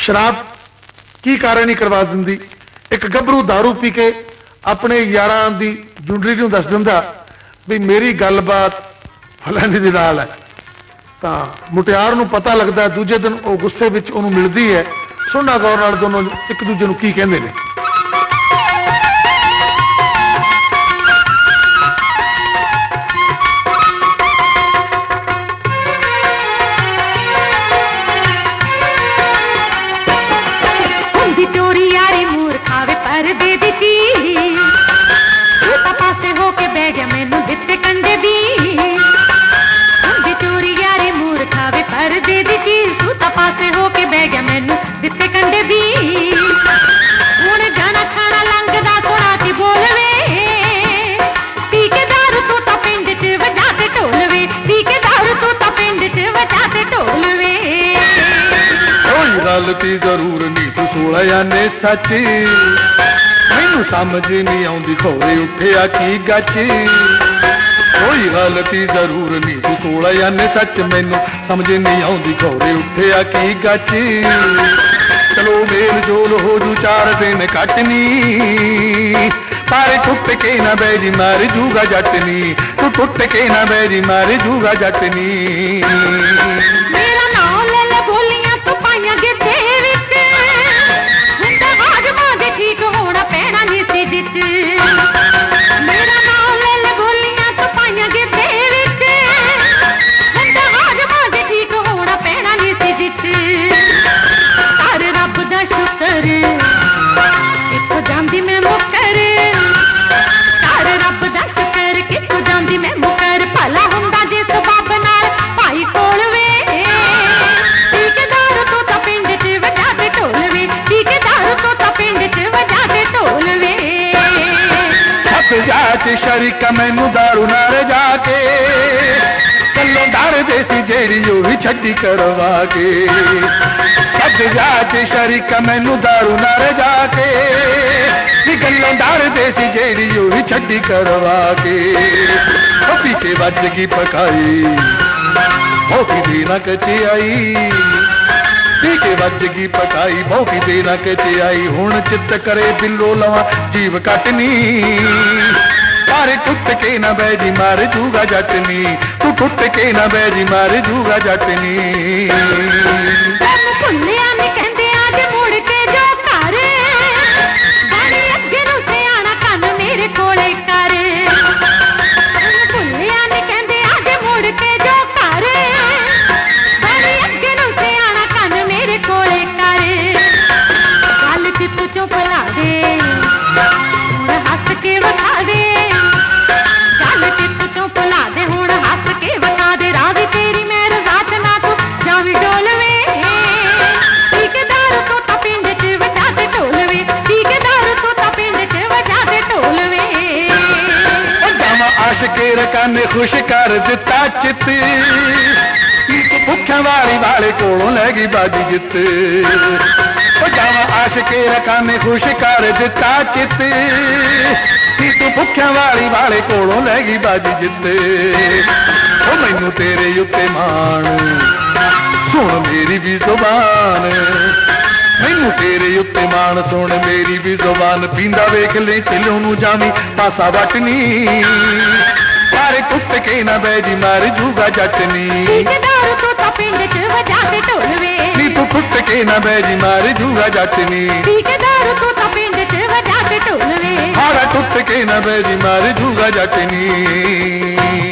ਸ਼ਰਾਬ ਕੀ ਕਾਰਨ ਨਹੀਂ ਕਰਵਾ ਦਿੰਦੀ? ਇੱਕ ਗੱਭਰੂ दारू ਪੀ ਕੇ ਆਪਣੇ ਯਾਰਾਂ ਦੀ ਜੁੰਡਲੀ ਨੂੰ ਦੱਸ ਦਿੰਦਾ ਵੀ ਮੇਰੀ ਗੱਲਬਾਤ ਫਲਾਣੇ ਦੇ ਨਾਲ ਹੈ। ਤਾਂ ਮੁਟਿਆਰ ਨੂੰ ਪਤਾ ਲੱਗਦਾ ਦੂਜੇ ਦਿਨ ਉਹ ਗੁੱਸੇ ਵਿੱਚ ਉਹਨੂੰ ਮਿਲਦੀ ਹੈ। ਸੁਣਨਾ ਗੌਰ ਨਾਲ ਦੋਨੋਂ ਇੱਕ ਦੂਜੇ ਨੂੰ ਕੀ ਕਹਿੰਦੇ ਨੇ? ਗਲਤੀ ਜ਼ਰੂਰ ਨਹੀਂ, ਤੂੰ ਸੋਲਾ ਜਾਣੇ ਸੱਚ। ਮੈਨੂੰ ਸਮਝ ਨਹੀਂ ਆਉਂਦੀ ਖੋਰੇ ਉੱਠਿਆ ਕੀ ਗੱਚ। ਕੋਈ ਗਲਤੀ ਜ਼ਰੂਰ ਨਹੀਂ, ਤੂੰ ਸੋਲਾ ਜਾਣੇ ਸੱਚ। ਮੈਨੂੰ ਸਮਝ ਨਹੀਂ ਆਉਂਦੀ ਖੋਰੇ ਉੱਠਿਆ ਕੀ ਗੱਚ। ਚਲੋ ਮੇਲ ਜੋਲ ਹੋ ਜੂ, ਚਾਰ ਦਿਨ ਕੱਟਨੀ ਤਾਰੇ ਟੁੱਟ ਕੇ ਨਾ ਬੈ ਜੀ, ਮਾਰ ਜੂਗਾ ਜੱਟਨੀ। ਤੂੰ ਟੁੱਟ ਕੇ ਨਾ ਬੈ ਜੀ, ਮਾਰ ਜੂਗਾ ਜੱਟਨੀ। ਜਾਚ ਜਾ ਚ ਸ਼ਰੀਕ ਮੈਨੂੰ ਦਾਰੂ ਨਾਲ ਜਾ ਕੇ ਕੱਲੋ ਡਰਦੇ ਸੀ ਜਿਹੜੀ ਉਹ ਛੱਡੀ ਕਰਵਾ ਕੇ ਸੱਤ ਜਾਚ ਚ ਸ਼ਰੀਕ ਮੈਨੂੰ ਦਾਰੂ ਨਾਲ ਜਾ ਕੇ ਵੀ ਗੱਲੋਂ ਡਰਦੇ ਸੀ ਜਿਹੜੀ ਉਹ ਛੱਡੀ ਕਰਵਾ ਕੇ ਉਹ ਪੀ ਕੇ ਵੱਜ ਗਈ ਪਕਾਈ ਭੋਗੀ ਦੀ ਨਾ ਕਚਿਆਈ ਪੀ ਵੱਜ ਗਈ ਪਕਾਈ ਭੋਗੀ ਦੇ ਨਾ ਆਈ। ਹੁਣ ਚਿੱਤ ਕਰੇ ਬਿੱਲੋ ਲਵਾਂ, ਜੀਵ ਕੱਟਨੀ ਪਰ ਟੁੱਟ ਕੇ ਨਾ ਬਹਿ ਜੀ, ਮਾਰ ਜੂਗਾ ਜੱਟਨੀ ਤੂੰ ਟੁੱਟ ਕੇ ਨਾ ਬਹਿ ਜੀ, ਮਾਰ ਜੂਗਾ ਜੱਟਨੀ ਆਸ਼ਕੇ ਰਕਾਨੇ ਖੁਸ਼ ਕਰ ਦਿੱਤਾ ਚਿੱਤ। ਕੀ ਭੁੱਖਾਂ ਵਾਲੀ ਵਾਲੇ ਕੋਲੋਂ ਲੈ ਗਈ ਬਾਜੀ ਜਿੱਤ। ਉਹ ਜਾਵਾਂ ਆਸ਼ਕੇ ਰਕਾਨੇ ਖੁਸ਼ ਕਰ ਦਿੱਤਾ ਚਿੱਤ। ਕੀ ਤੂੰ ਭੁੱਖਾਂ ਵਾਲੀ ਵਾਲੇ ਕੋਲੋਂ ਲੈ ਗਈ ਬਾਜੀ ਜਿੱਤ। ਉਹ ਮੈਨੂੰ ਤੇਰੇ ਉੱਤੇ ਮਾਣ। ਸੁਣ ਮੇਰੀ ਵੀ ਜ਼ੁਬਾਨ। ਮੈਨੂੰ ਤੇਰੇ ਉੱਤੇ ਮਾਣ। ਸੁਣ ਮੇਰੀ ਵੀ ਜ਼ੁਬਾਨ। ਪੀਂਦਾ ਵੇਖ ਲੈ ਚਿਲੂ ਨੂੰ ਜਾਵੀਂ, ਪਾਸਾ ਵਟਨੀ। ਪਰ ਟੁੱਟ ਕੇ ਨਾ ਬਹਿ ਜੀ ਮਾਰ ਜੂਗਾ ਜੱਟਨੀ। ਠੀਕੇਦਾਰ ਤੋਂ ਤਾਂ ਪਿੰਡ 'ਚ ਵਜਾ ਤੇ ਢੋਲਵੇ। ਨੀ ਤੂੰ ਟੁੱਟ ਕੇ ਨਾ ਬਹਿ ਜੀ ਮਾਰ ਜੂਗਾ ਜੱਟਨੀ। ਠੀਕੇਦਾਰ ਤੋਂ ਤਾਂ ਪਿੰਡ 'ਚ ਵਜਾ ਤੇ ਢੋਲਵੇ। ਹਾੜਾ ਟੁੱਟ ਕੇ ਨਾ ਬਹਿ ਜੀ ਮਾਰ ਜੂਗਾ ਜੱਟਨੀ।